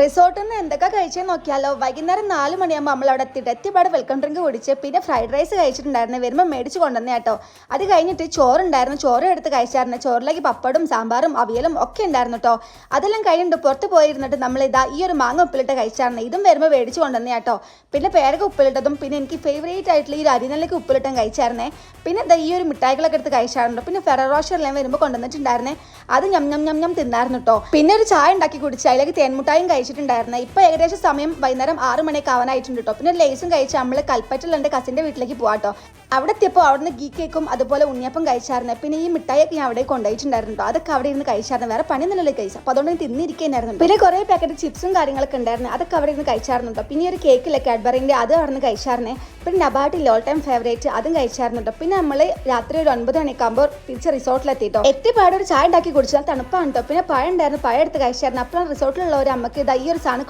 റിസോർട്ടിൽ നിന്ന് എന്തൊക്കെ കഴിച്ചെന്ന് നോക്കിയാലോ? വൈകുന്നേരം നാല് മണിയാകുമ്പോൾ നമ്മൾ അവിടെ എത്തിയിട്ട് വെൽക്കം ഡ്രിങ്ക് കുടിച്ച് പിന്നെ ഫ്രൈഡ് റൈസ് കഴിച്ചിട്ടുണ്ടായിരുന്നു. വരുമ്പോൾ മേടിച്ച് കൊണ്ടുവന്നേ കേട്ടോ. അത് കഴിഞ്ഞിട്ട് ചോറുണ്ടായിരുന്നു. ചോറ് എടുത്ത് കഴിച്ചായിരുന്നു. ചോറിലേക്ക് പപ്പടും സാമ്പാറും അവിയലും ഒക്കെ ഉണ്ടായിരുന്നു കേട്ടോ. അതെല്ലാം കഴിഞ്ഞിട്ട് പുറത്ത് പോയിരുന്നിട്ട് നമ്മൾ ഇതാ ഈ ഒരു മാങ്ങ ഉപ്പിലിട്ട് കഴിച്ചായിരുന്നു. ഇതും വരുമ്പോൾ മേടിച്ച് കൊണ്ടുവന്നേ കേട്ടോ. പിന്നെ പേരക്ക ഉപ്പിലിട്ടതും പിന്നെ എനിക്ക് ഫേവറേറ്റ് ആയിട്ടുള്ള ഈ ഒരു ഉപ്പിലിട്ടും കഴിച്ചായിരുന്നേ. പിന്നെ ഇതാ ഈ ഒരു മിഠായികളൊക്കെ എടുത്ത് കഴിച്ചായിരുന്നു. പിന്നെ ഫെററോഷെല്ലാം വരുമ്പോൾ കൊണ്ടുവന്നിട്ടുണ്ടായിരുന്നേ. അത് ഞം ഞം ഞം ഞം തിന്നായിരുന്നു കേട്ടോ. പിന്നെ ഒരു ചായ ഉണ്ടാക്കി കുടിച്ച് അതിലേക്ക് തേൻമുട്ടായും കഴിച്ചിട്ടുണ്ടായിരുന്നു. ഇപ്പൊ ഏകദേശം സമയം വൈകുന്നേരം ആറ് മണിയൊക്കെ ആവാനായിട്ടുണ്ട് കേട്ടോ പിന്നെ ലേസും കഴിച്ച് നമ്മൾ കൽപ്പറ്റയിൽ എന്റെ കസിന്റെ വീട്ടിലേക്ക് പോവാട്ടോ അവിടെ എത്തിയപ്പോൾ അവിടുന്ന് ഗീ കേക്കും അതുപോലെ ഉണ്ണിയപ്പം കഴിച്ചായിരുന്നു. പിന്നെ ഈ മിഠായിയൊക്കെ ഞാൻ അവിടെ കൊണ്ടുപോയിട്ടുണ്ടായിരുന്നു കേട്ടോ അതൊക്കെ അവിടെ ഇരുന്ന് കഴിച്ചായിരുന്നു. വേറെ പണിയൊന്നുമല്ലോ കഴിച്ചു അപ്പോൾ അതുകൊണ്ട് ഞാൻ തിന്നിരിക്കുന്നായിരുന്നു പിന്നെ കുറേ പാക്കറ്റ് ചിപ്സും കാര്യങ്ങളൊക്കെ ഉണ്ടായിരുന്നു. അതൊക്കെ അവിടെ ഇരുന്ന് കഴിച്ചായിരുന്നു കേട്ടോ പിന്നെ ഒരു കേക്കില്ല കാഡ്ബറിന്റെ അത് അവിടെ കഴിച്ചായിരുന്നേ. പിന്നെ നബാട്ടിൽ ഓൾ ടൈം ഫേവറേറ്റ് അതും കഴിച്ചായിരുന്നു കേട്ടോ പിന്നെ നമ്മൾ രാത്രി ഒരു ഒൻപത് മണിക്കാകുമ്പോൾ തിരിച്ച് റിസോർട്ടിലെത്തിട്ടോ എത്തിപ്പാട് ഒരു ചായ ഉണ്ടാക്കി കുടിച്ചാൽ തണുപ്പാണ് കേട്ടോ പിന്നെ പഴം ഉണ്ടായിരുന്നു. പഴം എടുത്ത് കഴിച്ചായിരുന്നു. അപ്പോൾ റിസോർട്ടിലുള്ള ഒരു അമ്മയ്ക്ക് ഇത് ഈ ഒരു സാധനം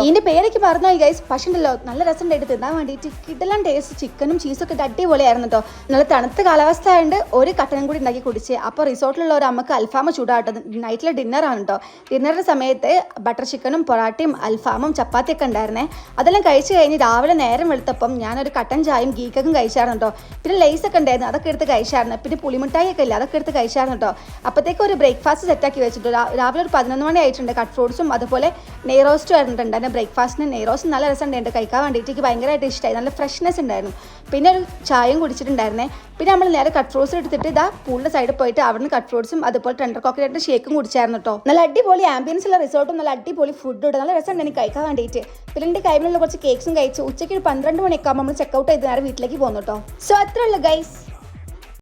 ഇതിന്റെ പേരൊക്കെ പറഞ്ഞു ഗൈസ് പക്ഷേ ഉണ്ടല്ലോ നല്ല രസം ഉണ്ടായിട്ട് തിന്നാൻ വേണ്ടിയിട്ട്. കിടലൻ ടേസ്റ്റ് ചിക്കനും ചീസും ഒക്കെ അടിപൊളിയായിരുന്നു കേട്ടോ നല്ല തണുത്ത കാലാവസ്ഥ ആയതുകൊണ്ട് ഒരു കട്ടനും കൂടി ഉണ്ടാക്കി കുടിച്ച്. അപ്പോൾ റിസോർട്ടിലുള്ള ഒരു അമ്മയ്ക്ക് അൽഫാമ ചൂടാട്ടോ. നൈറ്റിലെ ആണ് കേട്ടോ ഡിന്നറിന്റെ സമയത്ത് ബട്ടർ ചിക്കനും പൊറാട്ടയും അൽഫാമും ചപ്പാത്തിയൊക്കെ ഉണ്ടായിരുന്നേ. അതെല്ലാം കഴിച്ചു കഴിഞ്ഞ് രാവിലെ നേരം വെളുത്തപ്പം ഞാനൊരു കട്ടൻ ചായയും ഗീക്കും കഴിച്ചായിരുന്നു കേട്ടോ പിന്നെ ലേസ് ഒക്കെ ഉണ്ടായിരുന്നു അതൊക്കെ എടുത്ത് കഴിച്ചായിരുന്നു. പിന്നെ പുളിമിഠായി ഒക്കെ ഇല്ല അതൊക്കെ എടുത്ത് കഴിച്ചായിരുന്നു കേട്ടോ അപ്പത്തേക്ക് ഒരു ബ്രേക്ക്ഫാസ്റ്റ് സെറ്റാക്കി വെച്ചിട്ട്. രാ- രാവിലെ ഒരു പതിനൊന്ന് മണി ആയിട്ടുണ്ട്. കട്ട് ഫ്രൂട്ട്സും അതുപോലെ നെയ് റോസ്റ്റും ആയിരുന്നുണ്ട് എന്റെ ബ്രേക്ക്ഫാസ്റ്റിന് നെയ് റോസ്റ്റ് നല്ല രസം എന്റെ കഴിക്കാൻ വേണ്ടിയിട്ട് എനിക്ക് ഭയങ്കരമായിട്ട് ഇഷ്ടമായി നല്ല ഫ്രഷ്നെസ് ഉണ്ടായിരുന്നു. പിന്നെ ഒരു ചായയും കുടിച്ചിട്ടുണ്ടായിരുന്നേ. പിന്നെ നമ്മൾ നേരെ കട്ട് ഫ്രൂട്ട്സ് എടുത്തിട്ട് ഇതാ പൂളിന്റെ സൈഡിൽ പോയിട്ട് അവിടുന്ന് കട്ട് ഫ്രൂട്ട്സും അതുപോലെ ടെൻഡർ കോക്കനട്ട് ഷേക്കും കുടിച്ചായിരുന്നു കേട്ടോ നല്ല അടിപൊളി ആംബിയൻസ് ഉള്ള റിസോർട്ടും നല്ല അടിപൊളി ഫുഡും ഉണ്ട്. നല്ല രസം എനിക്ക് കഴിക്കാൻ വേണ്ടിയിട്ട്. പിന്നെ എന്റെ കൈമിലുള്ള കുറച്ച് കേക്ക്സും കഴിച്ചു. ഉച്ചയ്ക്ക് ഒരു പന്ത്രണ്ട് മണിയൊക്കെ ആകുമ്പോൾ നമ്മൾ ചെക്കൗട്ട് ചെയ്ത് നേരെ വീട്ടിലേക്ക് പോകുന്നു കേട്ടോ സോ അത്രേ ഉള്ളു ഗൈസ്